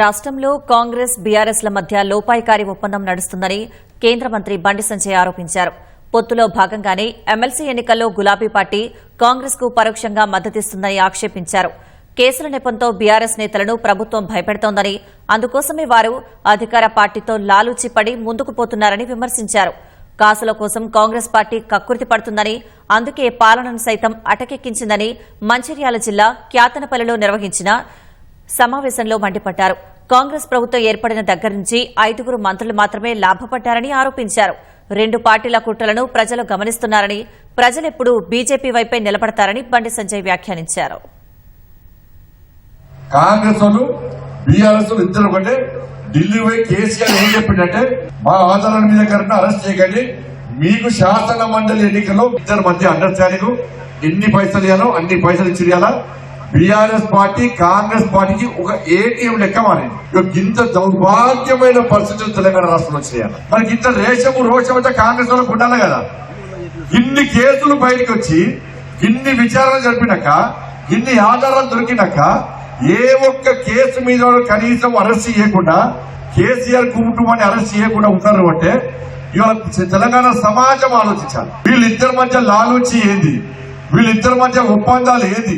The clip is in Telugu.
రాష్ట్రంలో కాంగ్రెస్ బీఆర్ఎస్ల మధ్య లోపాయికారి ఒప్పందం నడుస్తుందని కేంద్ర మంత్రి బండి సంజయ్ ఆరోపించారు. పొత్తులో భాగంగానే ఎమ్మెల్సీ ఎన్నికల్లో గులాబీ పార్టీ కాంగ్రెస్కు పరోక్షంగా మద్దతిస్తుందని ఆక్షేపించారు. కేసుల నెపంతో బీఆర్ఎస్ నేతలను ప్రభుత్వం భయపెడుతోందని అందుకోసమే వారు అధికార పార్టీతో లాలూచిపడి ముందుకు పోతున్నారని విమర్శించారు. కాసుల కోసం కాంగ్రెస్ పార్టీ కక్కుర్తి పడుతుందని అందుకే పాలనను సైతం అటకెక్కించిందని మంచిర్యాల జిల్లా క్యాతనపల్లిలో నిర్వహించిన సమావేశంలో మండిపడ్డారు. కాంగ్రెస్ ప్రభుత్వం ఏర్పడిన దగ్గర నుంచి ఐదుగురు మంత్రులు మాత్రమే లాభపడ్డారని ఆరోపించారు. రెండు పార్టీల కుట్రలను ప్రజలు గమనిస్తున్నారని ప్రజలెప్పుడు బీజేపీ వైపే నిలబడతారని బండి సంజయ్ వ్యాఖ్యానించారు. కాంగ్రెస్ బీఆర్ఎస్ ఇద్దరు ఒకటే. ఢిల్లీ పోయి కేసీఆర్ ఏం చెప్పిండంటే మా ఆధారాల మీద కన్నా అరెస్ట్ చేయకండి. మీకు శాసన మండలి ఎన్నికల్లో ఇద్దరు మధ్య అండర్స్టాండింగ్. ఎన్ని పైసలు ఇవ్వాలో అన్ని పైసలు ఇచ్చి ఇవ్వాలా బీఆర్ఎస్ పార్టీ కాంగ్రెస్ పార్టీకి ఒక ఏటీఎం లెక్క మారింది. ఇక ఇంత దౌర్భాగ్యమైన పరిస్థితులు తెలంగాణ రాష్ట్రంలో చేయాలి మనకి ఇంత రేషము రోషం అయితే కాంగ్రెస్ వాళ్ళకు ఉండాలి కదా. ఇన్ని కేసులు బయటకు వచ్చి ఇన్ని విచారణ జరిపినాక ఇన్ని ఆధారాలు దొరికినాక ఏ ఒక్క కేసు మీద కనీసం అరెస్ట్ చేయకుండా కేసీఆర్ కుటుంబాన్ని అరెస్ట్ చేయకుండా ఉన్నారు అంటే ఇవాళ తెలంగాణ సమాజం ఆలోచించాలి. వీళ్ళిద్దరి మధ్య లాలూచి ఏంది? వీళ్ళిద్దరి మధ్య ఒప్పందాలు ఏంది?